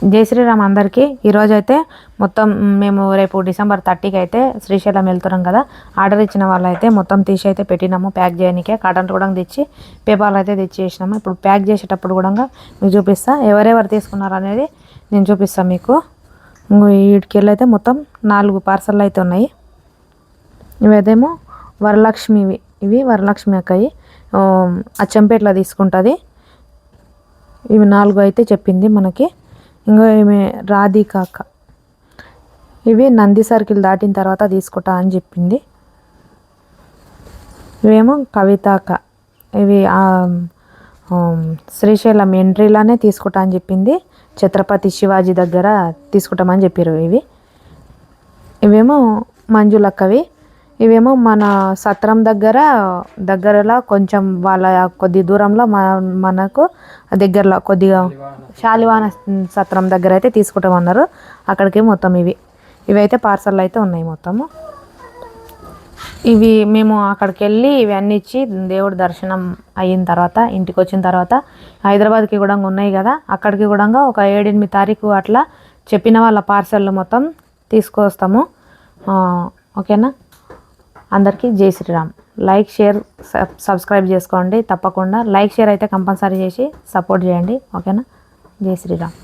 జై శ్రీరామ్ అందరికీ. ఈరోజు అయితే మొత్తం మేము రేపు డిసెంబర్ థర్టీకి అయితే శ్రీశైలం వెళ్తున్నాం కదా. ఆర్డర్ ఇచ్చిన వాళ్ళు అయితే మొత్తం తీసి అయితే పెట్టినాము. ప్యాక్ చేయడానికే కాటన్ కూడా తెచ్చి పేపర్లు అయితే తెచ్చేసినాము. ఇప్పుడు ప్యాక్ చేసేటప్పుడు కూడా మీకు చూపిస్తా. ఎవరెవరు తీసుకున్నారు అనేది నేను చూపిస్తాను మీకు. వీటికెళ్ళి అయితే మొత్తం నాలుగు పార్సల్ అయితే ఉన్నాయి. ఇవేదేమో వరలక్ష్మివి ఇవి. వరలక్ష్మి అక్కయి అచ్చంపేటలో తీసుకుంటుంది. ఇవి నాలుగు అయితే చెప్పింది మనకి. ఇంకో ఈమె రాధిక అక్క ఇవి నంది సర్కిల్ దాటిన తర్వాత తీసుకుంటా అని చెప్పింది. ఇవేమో కవితాక ఇవి ఆ, శ్రీశైలం ఎంట్రీలానే తీసుకుంటా అని చెప్పింది. ఛత్రపతి శివాజీ దగ్గర తీసుకుంటామని చెప్పారు ఇవి. ఇవేమో మంజులక్కవి ఇవేమో మన సత్రం దగ్గర దగ్గరలో కొంచెం వాళ్ళ కొద్ది దూరంలో మనకు దగ్గరలో కొద్దిగా శాలివాన సత్రం దగ్గర అయితే తీసుకుంటామన్నారు. అక్కడికి మొత్తం ఇవి. ఇవైతే పార్సల్ అయితే ఉన్నాయి మొత్తము. ఇవి మేము అక్కడికి వెళ్ళి ఇవన్నీ ఇచ్చి దేవుడి దర్శనం అయిన తర్వాత ఇంటికి వచ్చిన తర్వాత హైదరాబాద్కి కూడా ఉన్నాయి కదా అక్కడికి కూడా ఒక ఏడెనిమిది తారీఖు అట్లా చెప్పిన వాళ్ళ పార్సల్ మొత్తం తీసుకొస్తాము. ఓకేనా? అందరికీ Jai Shriram. Like share sub subscribe చేసుకోండి. తప్పకుండా లైక్ షేర్ అయితే కంపల్సరీ చేసి సపోర్ట్ చేయండి. ఓకేనా? జై శ్రీరామ్.